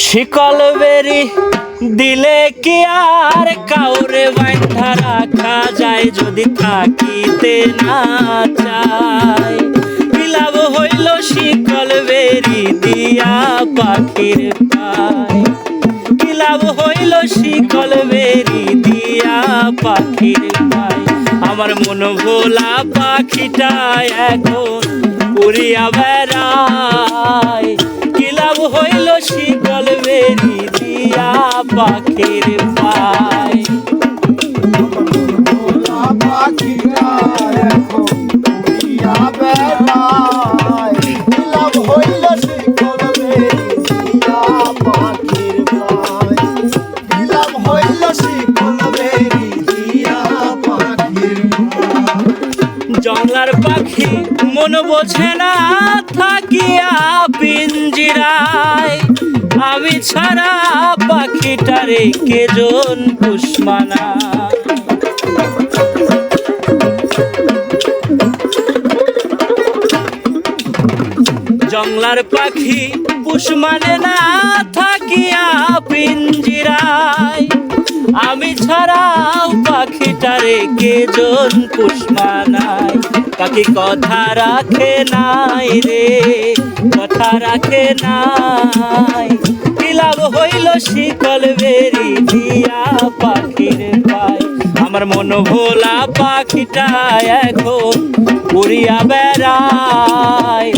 শিকল বেরি দিলে কি আর? কাউরে বান্ধা রাখা যায় যদি থাকিতে না কি লাভ হইল শিকল বেরি দিয়া পাখির পায়? লাভ হইল শিকল বেরি দিয়া পাখির পায়? আমার মন ভোলা পাখিটা এখন উড়িয়া বেড়ায়। কি লাভ হইল দিয়া পাখির পায়। জংলার পাখি মন বোঝে না থাকিয়া পিঞ্জিরায়। আমি ছাড়া পাখিটারে কেজন পুষ্মানা জংলার পাখি পুষ মানে না থাকিয়া পিঞ্জিরায়। আমি ছাড়াও পাখিটারে কেজন পুষ মানায় পাখি কথা রাখে নাই রে, কথা রাখে নাই। শিকল বেরি দিয়া পাখির পায়। আমার মন ভোলা পাখিটা এখন উড়িয়া বেড়ায়।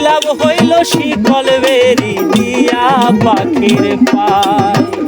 লাভ হইল শিকল বেরি দিয়া পাখির পায়।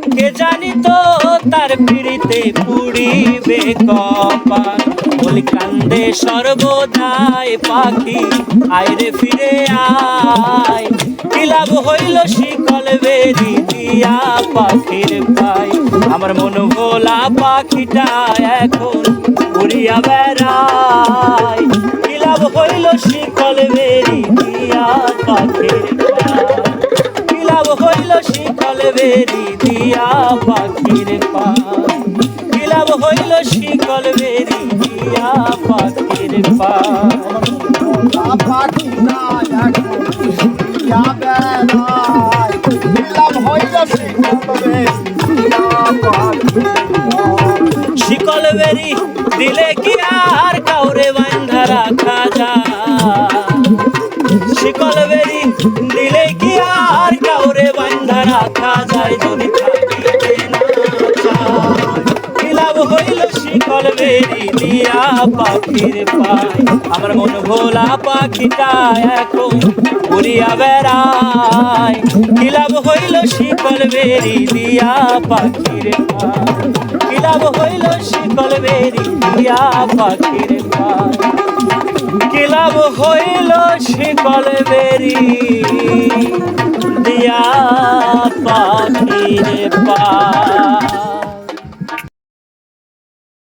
কে জানি তো তার পিড়িতে পুড়িবে কপাল। বলি কান্দে সর্বদাই পাখি আইরে ফিরে আয়। কি লাভ হইল শিকল বেরি দিয়া পাখির পাই। আমার মন ভোলা পাখিটা এখন উড়িয়া বেড়ায়। কি লাভ হইল শিকল বেরি দিয়া পাখির বেরি দিয়া পাখির পায় কি হইল শিকল বেরি দিয়া পাখির পায় পাখি না। শিকল বেরি দিলে কি আর কাউরে বান্ধা রাখা যায়? শিকল বেরি দিলে কি আর কাউরে বান্ধা রাখা যায়। হইল শিকল বেরি দিয়া পাখির পায়। আমার মন ভোলা পাখিটা এখন উড়িয়া বেড়ায়। কি হইল শিকল বেরি দিয়া পাখির পায়। কি হইল শিকল বেরি দিয়া পাখির পায়। কি লাভ হইল শিকল বেরি